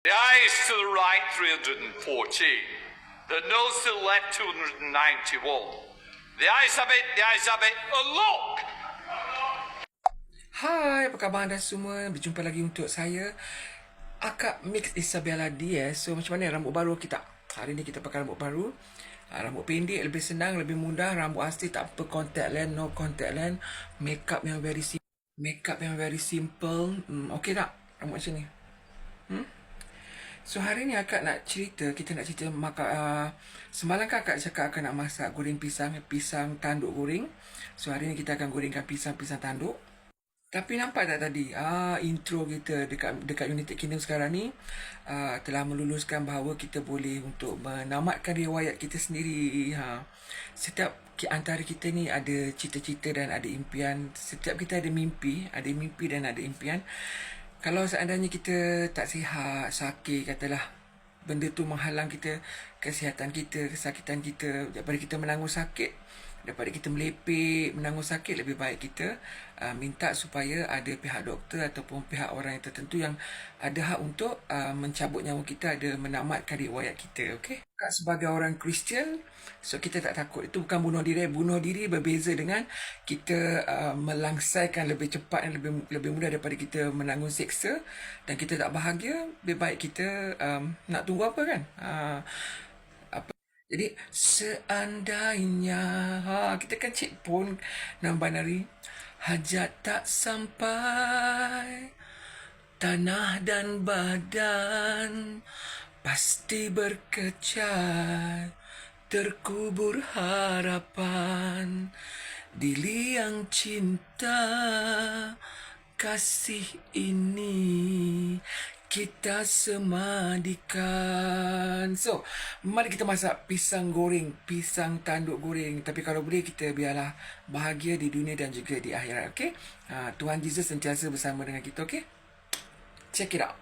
The eyes to the right, 314. The nose to the left, 291. The eyes of it, the eyes of it, a look! Hai, apa khabar anda semua? Berjumpa lagi untuk saya Akak Mix Isabella Diaz So, macam mana rambut baru kita? Hari ni kita pakai rambut baru Ah, Rambut pendek, lebih senang, lebih mudah Rambut asli tak apa contact lens, no contact lens Makeup yang very simple Makeup yang very simple hmm, Okay tak? Rambut macam ni Hmm? So hari ni akak nak cerita, kita nak cerita makan uh, semalam kan akak cakap akak nak masak goreng pisang, pisang tanduk goreng. So hari ni kita akan gorengkan pisang-pisang tanduk. Tapi nampak tak tadi ah intro kita dekat dekat United Kingdom sekarang ni ah, telah meluluskan bahawa kita boleh untuk menamatkan riwayat kita sendiri ha. Setiap antara kita ni ada cita-cita dan ada impian. Setiap kita ada mimpi, ada mimpi dan ada impian. Kalau seandainya kita tak sihat, sakit katalah benda tu menghalang kita kesihatan kita, kesakitan kita daripada kita menanggung sakit daripada kita melepek menanggung sakit lebih baik kita uh, minta supaya ada pihak doktor ataupun pihak orang yang tertentu yang ada hak untuk uh, mencabut nyawa kita ada menamatkan riwayat kita okey? Sebagai orang Kristian so kita tak takut. Itu bukan bunuh diri. Bunuh diri berbeza dengan kita uh, melangsaikan lebih cepat dan lebih lebih mudah daripada kita menanggung seksa dan kita tak bahagia lebih baik kita um, nak tunggu apa kan? Uh, jadi seandainya ha, kita kan cik pun nambah nari hajat tak sampai tanah dan badan pasti berkecat terkubur harapan di liang cinta kasih ini kita semadikan. So, mari kita masak pisang goreng, pisang tanduk goreng. Tapi kalau boleh kita biarlah bahagia di dunia dan juga di akhirat, okey? Ha, Tuhan Yesus sentiasa bersama dengan kita, okey? Check it out.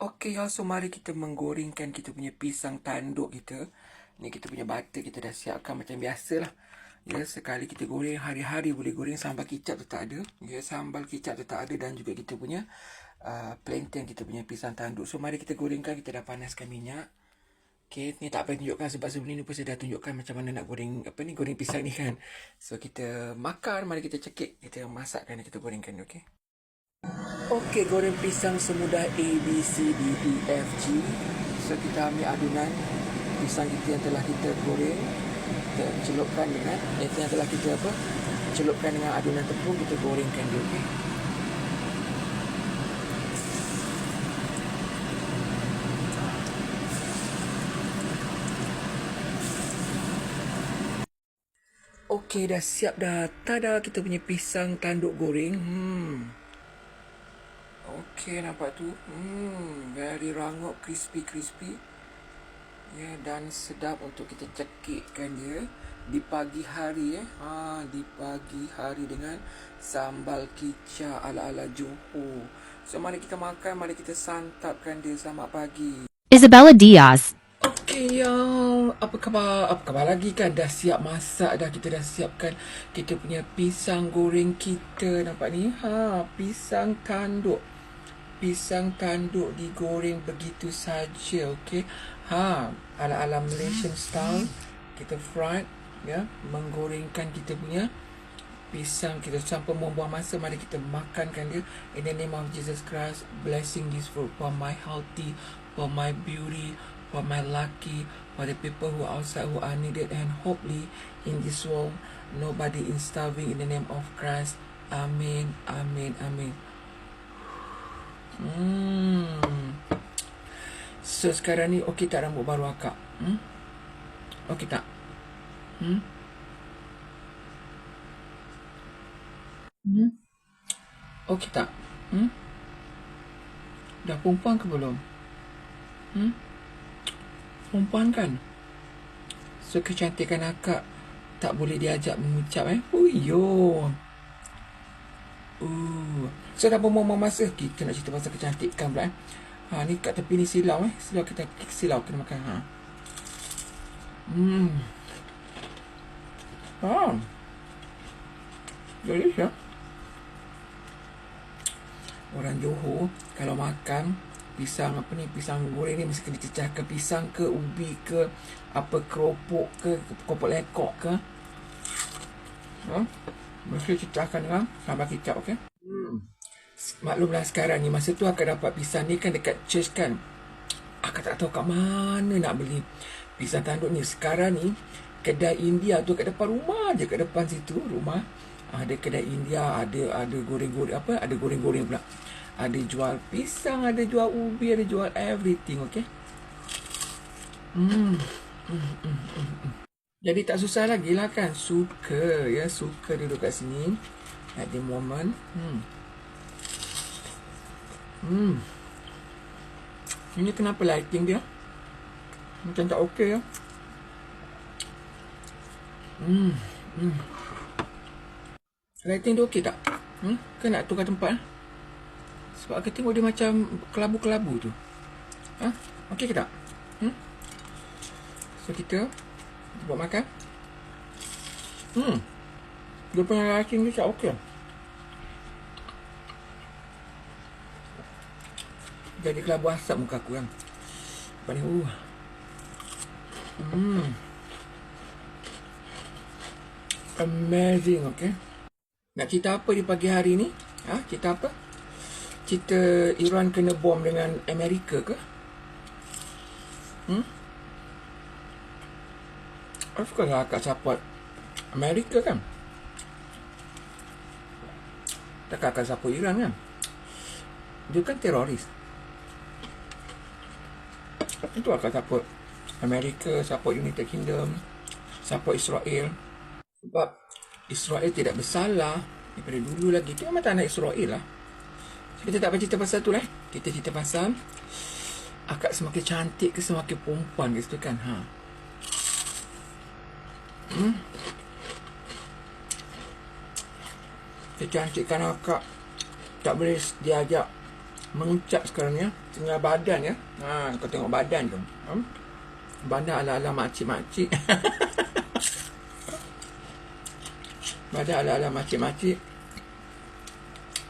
Okey, y'all. So, mari kita menggorengkan kita punya pisang tanduk kita. Ni kita punya butter kita dah siapkan macam biasalah. Ya, sekali kita goreng hari-hari boleh goreng sambal kicap tu tak ada. Ya, sambal kicap tu tak ada dan juga kita punya uh, plantain kita punya pisang tanduk. So mari kita gorengkan, kita dah panaskan minyak. Okay, ni tak payah tunjukkan sebab sebelum ni pun saya dah tunjukkan macam mana nak goreng apa ni goreng pisang ni kan. So kita makan, mari kita cekik, kita masakkan dan kita gorengkan okay. Okey, goreng pisang semudah A, B, C, D, E, F, G. So, kita ambil adunan pisang kita yang telah kita goreng. Kita celupkan dengan, eh, yang telah kita apa, celupkan dengan adunan tepung, kita gorengkan dia, okey. Okey, dah siap dah. Tada, kita punya pisang tanduk goreng. Hmm. Okey, nampak tu. Hmm, very rangup, crispy-crispy. Ya, dan sedap untuk kita cekikkan dia di pagi hari eh. Ha, di pagi hari dengan sambal kicap ala-ala Johor. So, mari kita makan, mari kita santapkan dia selamat pagi. Isabella Diaz. Okey, yang apa khabar? Apa khabar lagi kan? Dah siap masak dah. Kita dah siapkan kita punya pisang goreng kita. Nampak ni? Ha, pisang tanduk. Pisang tanduk digoreng begitu saja, okey. Ha, ala-ala Malaysian style. Kita fried, ya, menggorengkan kita punya pisang kita sampai membuang masa mari kita makankan dia in the name of Jesus Christ blessing this food for my healthy for my beauty for my lucky for the people who are outside who are needed and hopefully in this world nobody is starving in the name of Christ amin amin amin hmm so sekarang ni okey tak rambut baru akak hmm okey tak hmm Hmm? Okey tak? Hmm? Dah perempuan ke belum? Hmm? Perempuan kan? So kecantikan akak tak boleh diajak mengucap eh. Oh yo. Uh. So dah berapa masa kita nak cerita pasal kecantikan pula eh. Ha ni kat tepi ni silau eh. Silau kita silau kena makan ha. Hmm. Ah. Delicious. Orang Johor kalau makan pisang apa ni pisang goreng ni mesti kena cecahkan pisang ke ubi ke apa keropok ke keropok lekok ke. Ha? mesti cecahkan dengan sambal kicap okey? Hmm. maklumlah sekarang ni masa tu akan dapat pisang ni kan dekat church kan. Akak tak tahu kat mana nak beli pisang tanduk ni. Sekarang ni kedai India tu kat depan rumah je kat depan situ rumah. Ada kedai India ada ada goreng-goreng apa ada goreng-goreng pula ada jual pisang, ada jual ubi, ada jual everything, okay? Hmm. Hmm, hmm, hmm. Jadi tak susah lagi lah kan. Suka, ya. Suka duduk kat sini. At the moment. Hmm. Hmm. Ini kenapa lighting dia? Macam tak okey ya. Hmm. Hmm. Lighting dia okey tak? Hmm? Kan nak tukar tempat? Eh? Sebab aku tengok dia macam kelabu-kelabu tu. Ha? Okey ke tak? Hmm? So kita buat makan. Hmm. Dia punya lighting ni tak okey. Jadi kelabu asap muka aku kan. Lepas ni, uh. Hmm. Amazing, okay? Nak cerita apa di pagi hari ni? Ha? Cerita apa? Cerita Iran kena bom dengan Amerika ke? Hmm? Of course lah akak support Amerika kan? Tak akak support Iran kan? Dia kan teroris. Itu akak support Amerika, support United Kingdom, support Israel. Sebab Israel tidak bersalah daripada dulu lagi. Itu memang tak nak Israel lah. Kita tak cerita pasal tu lah. Kita cerita pasal akak semakin cantik ke semakin perempuan ke situ kan. Ha. Hmm. Kecantikan akak tak boleh diajak mengucap sekarang ya. Tengah badan ya. Ha, kau tengok badan tu. Ha? Badan ala-ala makcik-makcik. badan ala-ala makcik-makcik.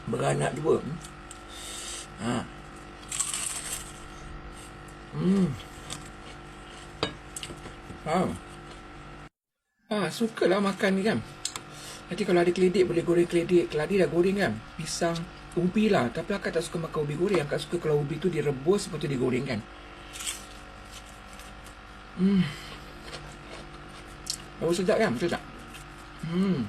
Beranak dua. Hmm? Ha. Hmm. Ha. Ha, sukalah makan ni kan. Nanti kalau ada keledik boleh goreng keledik. Keladi dah goreng kan. Pisang, ubi lah. Tapi akak tak suka makan ubi goreng. Akak suka kalau ubi tu direbus lepas tu digoreng kan. Hmm. Baru sedap kan? Betul tak? Hmm.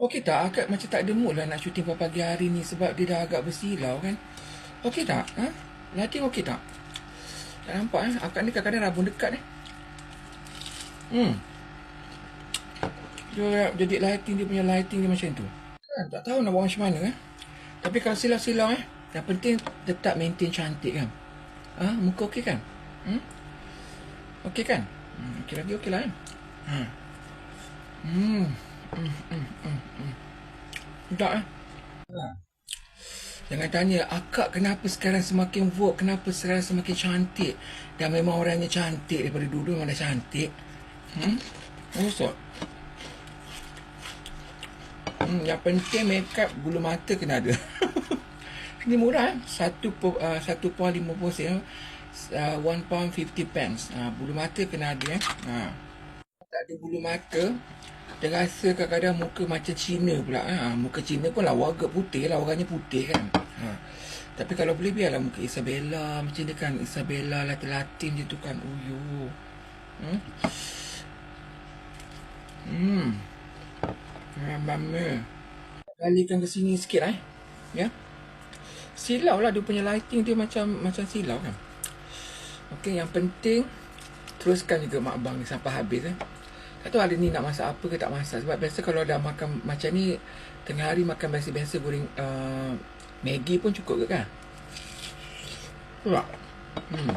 Okey tak? Akak macam tak ada mood lah nak syuting pagi hari ni sebab dia dah agak bersilau kan? Okey tak? Ha? Lighting okey tak? Tak nampak eh? Akak ni kadang-kadang rabun dekat eh. Hmm. Dia, jadi lighting dia punya lighting dia macam tu. Kan? Tak tahu nak buat macam mana eh. Tapi kalau silau-silau eh. Yang penting tetap maintain cantik kan? Ha? Muka okey kan? Hmm? Okey kan? Hmm, okey lagi okey lah kan? Ha. Hmm. Tak eh? Jangan tanya, akak kenapa sekarang semakin vogue, kenapa sekarang semakin cantik. Dan memang orangnya cantik daripada dulu, memang dah cantik. Hmm? Maksud? Hmm, yang penting makeup bulu mata kena ada. Ini murah eh? Satu uh, satu pound lima puluh sen. Uh, one pound fifty pence. Uh, bulu mata kena ada eh. Uh. Tak ada bulu mata, dia rasa kadang-kadang muka macam Cina pula. Ha, muka Cina pun lawa agak putih lah. Orangnya putih kan. Ha. Tapi kalau boleh biarlah muka Isabella macam dia kan. Isabella latin-latin je tu kan. Uyu. Hmm. Hmm. Mama. Kalikan ke sini sikit lah eh. Ya. Silau lah dia punya lighting dia macam macam silau kan. Okey, yang penting teruskan juga mak bang ni sampai habis eh. Tak tahu hari ni nak masak apa ke tak masak. Sebab biasa kalau dah makan macam ni Tengah hari makan biasa-biasa goreng uh, Maggi pun cukup ke kan? Tak hmm.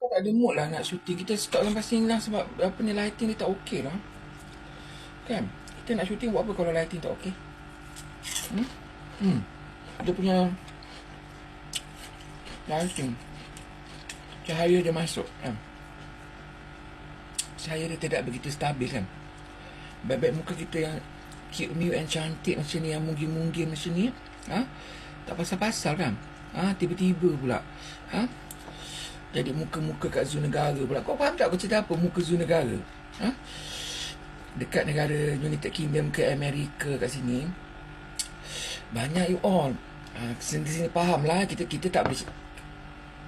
Tak ada mood lah nak syuting Kita stop sampai sini lah Sebab apa ni lighting ni tak okey lah. Kan? Kita nak syuting buat apa kalau lighting tak okey? Hmm? Hmm. Dia punya Lighting Cahaya dia masuk kan saya dia tidak begitu stabil kan. Baik-baik muka kita yang cute, mute and cantik macam ni, yang mungkin-mungkin macam ni. Ha? Tak pasal-pasal kan? Ha? Tiba-tiba pula. Ha? Jadi muka-muka kat zoo negara pula. Kau faham tak aku cerita apa muka zoo negara? Ha? Dekat negara United Kingdom ke Amerika kat sini. Banyak you all. Ha, sini, sini faham lah. Kita, kita tak boleh...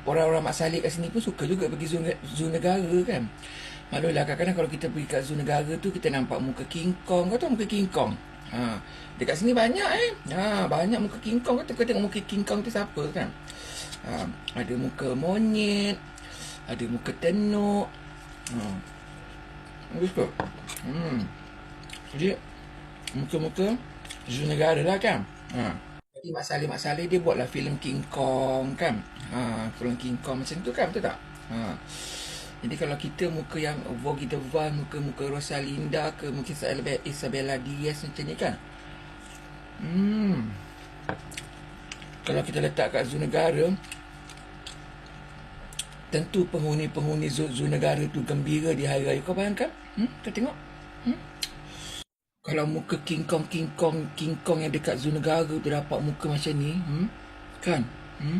Orang-orang mak salik kat sini pun suka juga pergi zoo, zoo negara kan. Maklumlah kadang-kadang kalau kita pergi kat zoo negara tu kita nampak muka King Kong. Kau tahu muka King Kong? Ha, dekat sini banyak eh. Ha, banyak muka King Kong. Kau tengok muka King Kong tu siapa kan? Ha, ada muka monyet. Ada muka tenuk. Ha. Bagus ke? Hmm. Jadi, muka-muka zoo negara lah kan? Ha. Jadi Mak Saleh, Mak Saleh dia buatlah filem King Kong kan? Ha, filem King Kong macam tu kan? Betul tak? Ha. Jadi kalau kita muka yang Voggie Devan, muka-muka Rosalinda ke mungkin Isabella Diaz macam ni kan. Hmm. Kalau kita letak kat zoo negara, tentu penghuni-penghuni zoo negara tu gembira di hari raya. Kau bayangkan? Hmm? Kau tengok? Hmm? Kalau muka King Kong, King Kong, King Kong yang dekat zoo negara tu dapat muka macam ni, hmm? kan? Hmm?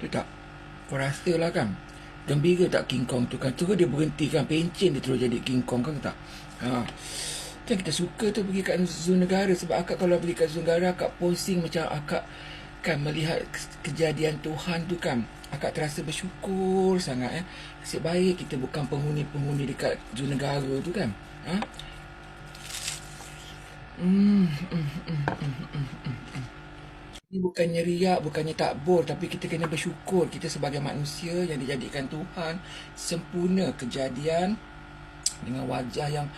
Tu tak? Kau rasa lah kan? Gembira tak King Kong tu kan Terus dia berhenti kan Pencin dia terus jadi King Kong kan tak ha. Kan kita suka tu pergi kat zoo negara Sebab akak kalau pergi kat zoo negara Akak posing macam akak Kan melihat kejadian Tuhan tu kan Akak terasa bersyukur sangat eh. Nasib baik kita bukan penghuni-penghuni dekat zoo negara tu kan ha? Hmm, hmm, hmm, hmm, hmm, hmm, hmm. Ini bukannya riak, bukannya takbur Tapi kita kena bersyukur Kita sebagai manusia yang dijadikan Tuhan Sempurna kejadian Dengan wajah yang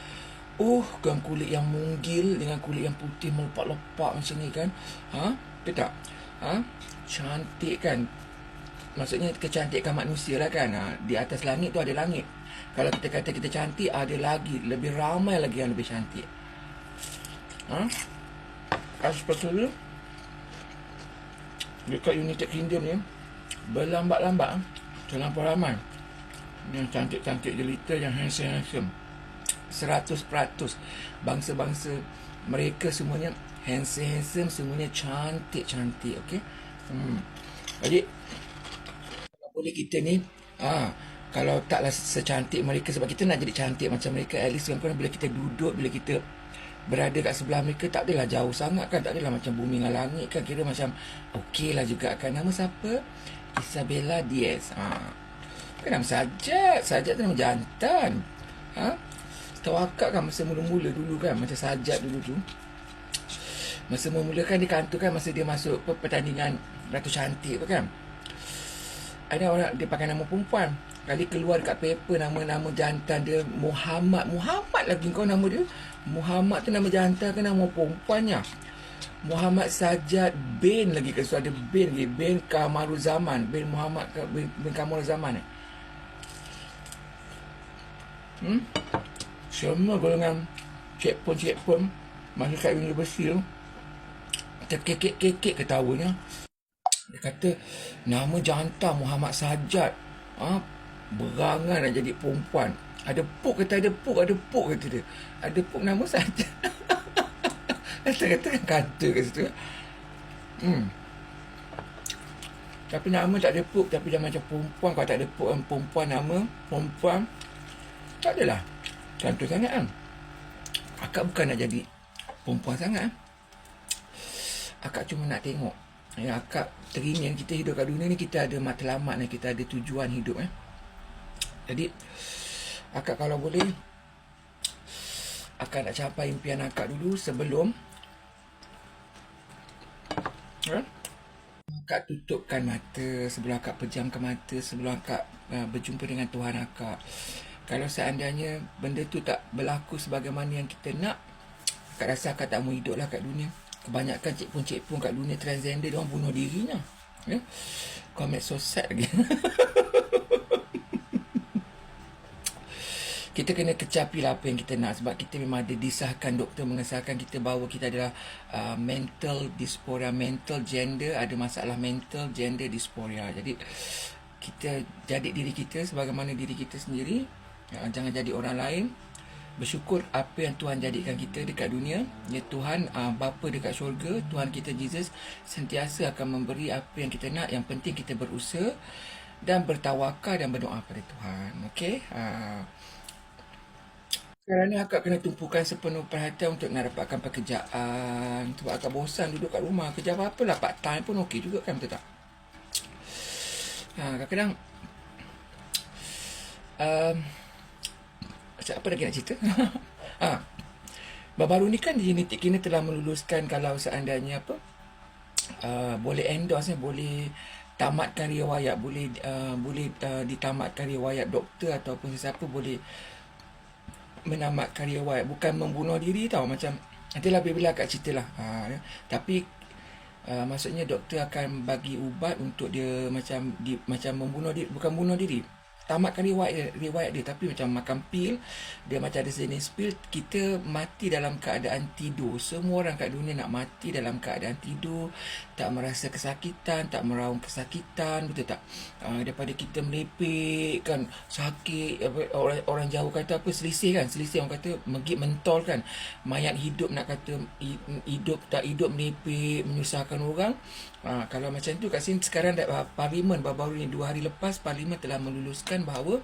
Oh, dengan kulit yang munggil Dengan kulit yang putih melepak-lepak macam ni kan Ha? Betul tak? Ha? Cantik kan? Maksudnya kecantikan manusia lah kan ha? Di atas langit tu ada langit Kalau kita kata kita cantik Ada lagi Lebih ramai lagi yang lebih cantik Ha? Kalau seperti itu dekat United Kingdom ni berlambat-lambat terlampau ramai. Yang cantik-cantik jelita yang handsome-handsome 100% bangsa-bangsa mereka semuanya handsome-handsome semuanya cantik-cantik okey? Hmm. jadi boleh kita ni ah kalau taklah secantik mereka sebab kita nak jadi cantik macam mereka at least kan bila kita duduk bila kita berada kat sebelah mereka tak adalah jauh sangat kan tak adalah macam bumi dengan langit kan kira macam okey lah juga kan. Nama siapa? Isabella Diaz. Ha. kan nama sajat sajat tu nama jantan. Ha? tahu akak kan masa mula-mula dulu kan macam sajat dulu tu. Masa mula-mula kan dia kantor kan masa dia masuk pertandingan Ratu Cantik tu kan ada orang dia pakai nama perempuan. Kali keluar kat paper nama-nama jantan dia Muhammad. Muhammad lagi kau nama dia. Muhammad tu nama jantan ke nama perempuannya? Muhammad Sajad bin lagi ke? Ada bin lagi. Bin Kamarul Zaman bin Muhammad bin, bin Kamarul Zaman eh. Hmm? Semua golongan checkpoint-checkpoint Masa kat universiti tu Terkekek-kekek ketawanya Dia kata Nama jantan Muhammad Sajad ha? berangan nak jadi perempuan. Ada puk kata ada puk, ada puk kata dia. Ada puk nama saja. Kata kata kan kata kat situ. Hmm. Tapi nama tak ada puk tapi dia macam perempuan kalau tak ada puk kan perempuan nama perempuan tak adalah. Cantik sangat kan. Akak bukan nak jadi perempuan sangat. Akak cuma nak tengok. Ya, akak teringin kita hidup kat dunia ni kita ada matlamat ni kita ada tujuan hidup eh. Jadi akak kalau boleh akak nak capai impian akak dulu sebelum ha? akak tutupkan mata sebelum akak pejamkan mata sebelum akak uh, berjumpa dengan Tuhan akak. Kalau seandainya benda tu tak berlaku sebagaimana yang kita nak, akak rasa akak tak mau hidup lah kat dunia. Kebanyakan cik-pun-cik pun kat dunia transgender, dia orang bunuh dirinya. Ya? Commit suicide lagi. kita kena kecapi lah apa yang kita nak sebab kita memang ada disahkan doktor mengesahkan kita bahawa kita adalah uh, mental dysphoria mental gender ada masalah mental gender dysphoria jadi kita jadi diri kita sebagaimana diri kita sendiri uh, jangan jadi orang lain bersyukur apa yang Tuhan jadikan kita dekat dunia. Ya Tuhan uh, bapa dekat syurga, Tuhan kita Jesus sentiasa akan memberi apa yang kita nak. Yang penting kita berusaha dan bertawakal dan berdoa pada Tuhan. Okey. Uh, sekarang ni akak kena tumpukan sepenuh perhatian untuk nak dapatkan pekerjaan. Sebab akak bosan duduk kat rumah. Kerja apa-apa lah. Part time pun okey juga kan. Betul tak? Ha, kadang-kadang um, apa lagi nak cerita? ha, baru-baru ni kan genetik kini telah meluluskan kalau seandainya apa uh, boleh endorse boleh tamatkan riwayat boleh uh, boleh uh, ditamatkan riwayat doktor ataupun sesiapa boleh menamatkan riwayat bukan membunuh diri tau macam nantilah bila akak cerita lah ha, ya. tapi uh, maksudnya doktor akan bagi ubat untuk dia macam di, macam membunuh diri bukan bunuh diri tamatkan riwayat riwayat dia. Tapi macam makan pil dia macam ada jenis pil kita mati dalam keadaan tidur. Semua orang kat dunia nak mati dalam keadaan tidur tak merasa kesakitan tak meraung kesakitan betul tak? Uh, daripada kita melepek kan sakit apa, orang orang jauh kata apa selisih kan? Selisih orang kata megit mentol kan mayat hidup nak kata hidup tak hidup melepek menyusahkan orang. Ha, kalau macam tu kat sini sekarang uh, parlimen baru-baru ni dua hari lepas parlimen telah meluluskan bahawa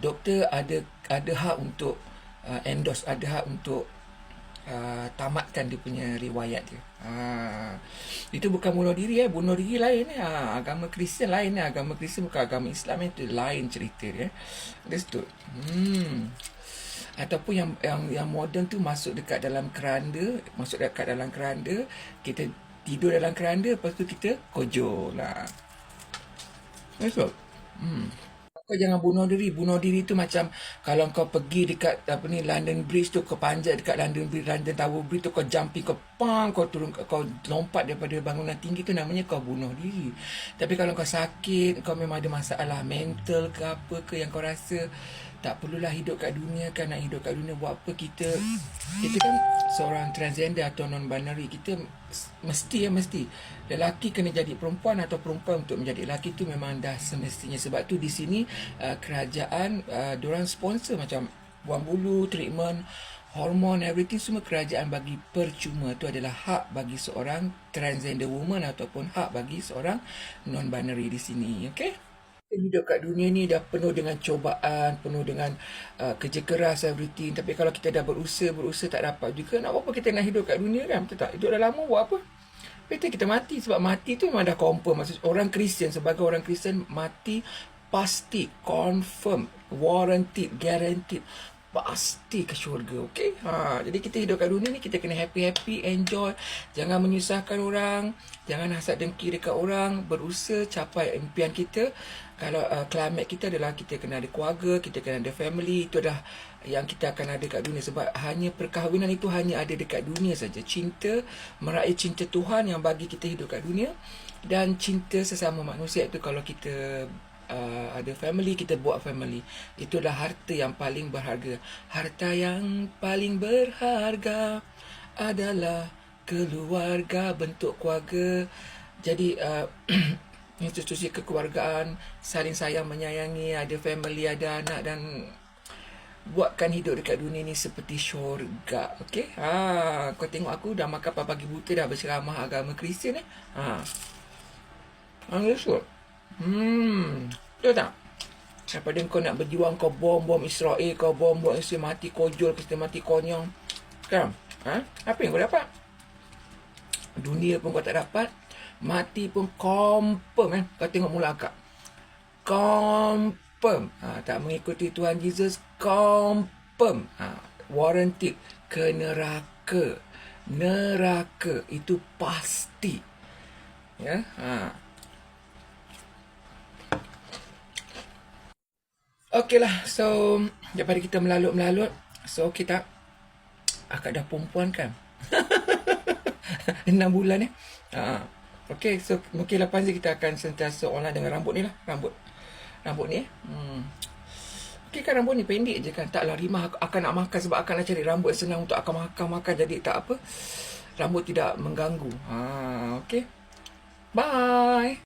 doktor ada ada hak untuk uh, endorse ada hak untuk uh, tamatkan dia punya riwayat dia. Ha, itu bukan bunuh diri eh, bunuh diri lain eh. Ha, agama Kristian lain eh. Agama Kristian bukan agama Islam itu lain cerita dia. That's good. Hmm. Ataupun yang yang yang moden tu masuk dekat dalam keranda, masuk dekat dalam keranda, kita tidur dalam keranda lepas tu kita kojo lah. Esok. Hmm. Kau jangan bunuh diri. Bunuh diri tu macam kalau kau pergi dekat apa ni London Bridge tu kau panjat dekat London Bridge, London Tower Bridge tu kau jumping kau pang kau turun kau lompat daripada bangunan tinggi tu namanya kau bunuh diri. Tapi kalau kau sakit, kau memang ada masalah mental ke apa ke yang kau rasa tak perlulah hidup kat dunia kan nak hidup kat dunia buat apa kita kita kan seorang transgender atau non binary kita mesti ya mesti. Lelaki kena jadi perempuan atau perempuan untuk menjadi lelaki tu memang dah semestinya. Sebab tu di sini uh, kerajaan uh, diorang sponsor macam buang bulu treatment hormon everything semua kerajaan bagi percuma. Tu adalah hak bagi seorang transgender woman ataupun hak bagi seorang non binary di sini okey hidup kat dunia ni dah penuh dengan cobaan, penuh dengan uh, kerja keras everything. Tapi kalau kita dah berusaha, berusaha tak dapat juga, nak apa kita nak hidup kat dunia kan? Betul tak? Hidup dah lama buat apa? Betul kita mati sebab mati tu memang dah confirm. Maksud orang Kristian sebagai orang Kristian mati pasti confirm, warranted, guaranteed pasti ke syurga okey? Ha jadi kita hidup kat dunia ni kita kena happy happy enjoy. Jangan menyusahkan orang jangan hasad dengki dekat orang. Berusaha capai impian kita. Kalau uh, climate kita adalah kita kena ada keluarga kita kena ada family. Itu adalah yang kita akan ada kat dunia. Sebab hanya perkahwinan itu hanya ada dekat dunia saja. Cinta meraih cinta Tuhan yang bagi kita hidup kat dunia. Dan cinta sesama manusia itu kalau kita uh, ada family kita buat family. Itulah harta yang paling berharga. Harta yang paling berharga adalah keluarga bentuk keluarga. Jadi uh, institusi kekeluargaan saling sayang menyayangi ada family ada anak dan buatkan hidup dekat dunia ni seperti syurga okey? Ha kau tengok aku dah makan pagi buta dah berceramah agama Kristian eh ha. Angin Hmm, betul tak? Daripada kau nak berjuang kau bom-bom Israel, kau bom-bom Israel mati kojol, kita mati konyong. Kan? Ha? Apa yang kau dapat? Dunia pun kau tak dapat. Mati pun confirm kan? Kau tengok mula akak. Confirm. Ha, tak mengikuti Tuhan Jesus, confirm. Ha, warranted ke neraka. Neraka itu pasti. Ya? Ha. Okey lah, so daripada kita melalut-melalut, so kita akak dah perempuan kan? Enam bulan ni. Eh? Uh, Okey, so mungkin lepas ni kita akan sentiasa online dengan rambut ni lah. Rambut. Rambut ni eh. Hmm. Okey kan rambut ni pendek je kan. Taklah Rima akan nak makan sebab akan nak cari rambut senang untuk akan makan-makan. Jadi tak apa. Rambut tidak mengganggu. Ha, Okey. Bye.